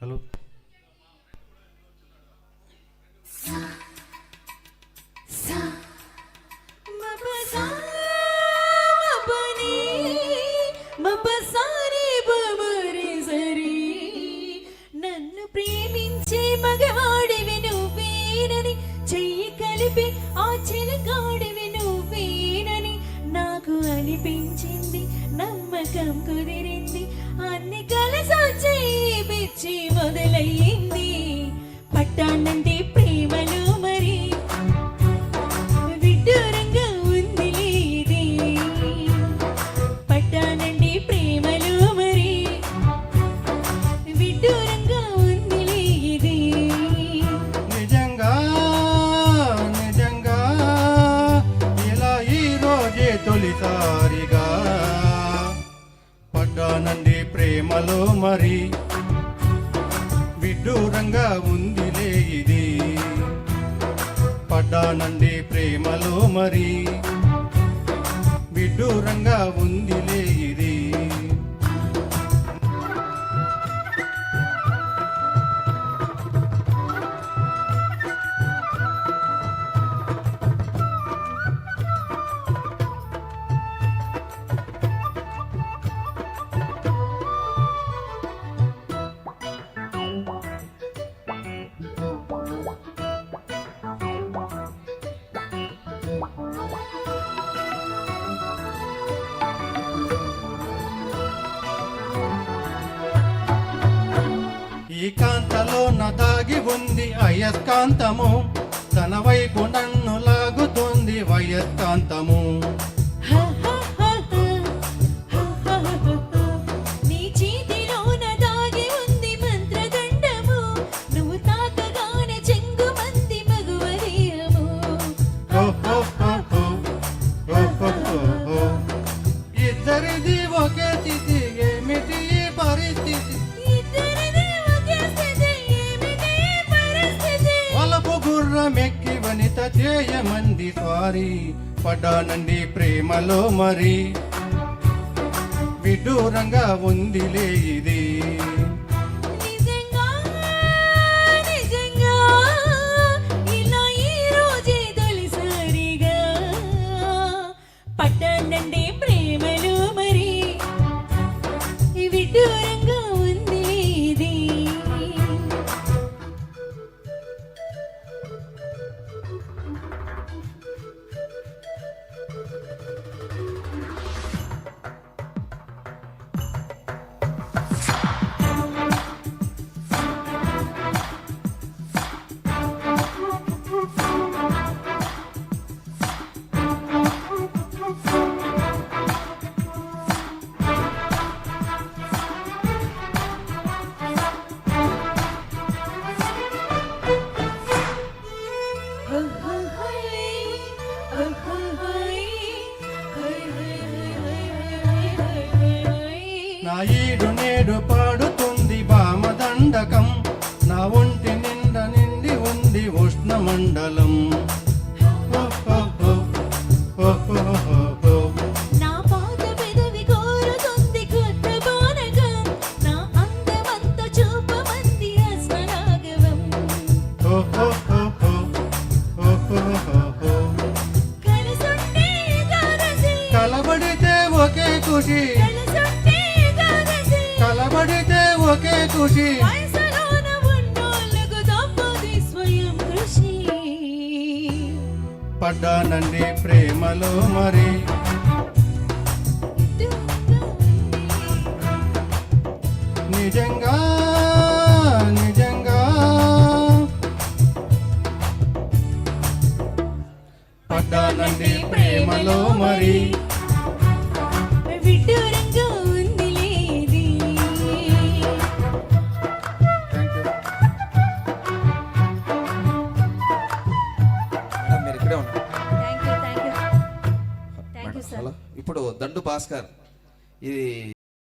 Hello. నన్ను ప్రేమించే మగవాడివి నువ్వేనని చెయ్యి కలిపి ఆ చిలకాడివి నువ్వేనని నాకు అనిపించింది నమ్మకం కుదిరి మొదలయ్యింది. పట్టానంటే ప్రేమలు మరి. విడ్డూరంగా ఉంది ఇది. పట్టానండి ప్రేమలు మరి. విడ్డూరంగా ఉంది ఇది. నిజంగా నిజంగా ఇలా ఈ రోజే తొలిసారిగా పడ్డానండి ప్రేమలో మరి. విడ్డూరంగా ఉందిలే ఇది. పడ్డానండి ప్రేమలో మరి. విడ్డూరంగా ఉందిలే ఇది. ఈ కాంతలో దాగి ఉంది అయస్కాంతము. తన వైపు నన్ను లాగుతుంది వయస్కాంతము చేయమంది స్వారీ పడ్డానండి ప్రేమలో మరి. విడూరంగా ఉందిలే ఇది. పట్టండి ఈడు నేడు పాడుతుంది బామదండకం నా ఒంటి నిండ నిండి ఉంది ఉష్ణమండలం. ఒకే ఖుషి కృషి. పడ్డానండి ప్రేమలో మరి. నిజంగా ఇప్పుడు దండు భాస్కర్. ఇది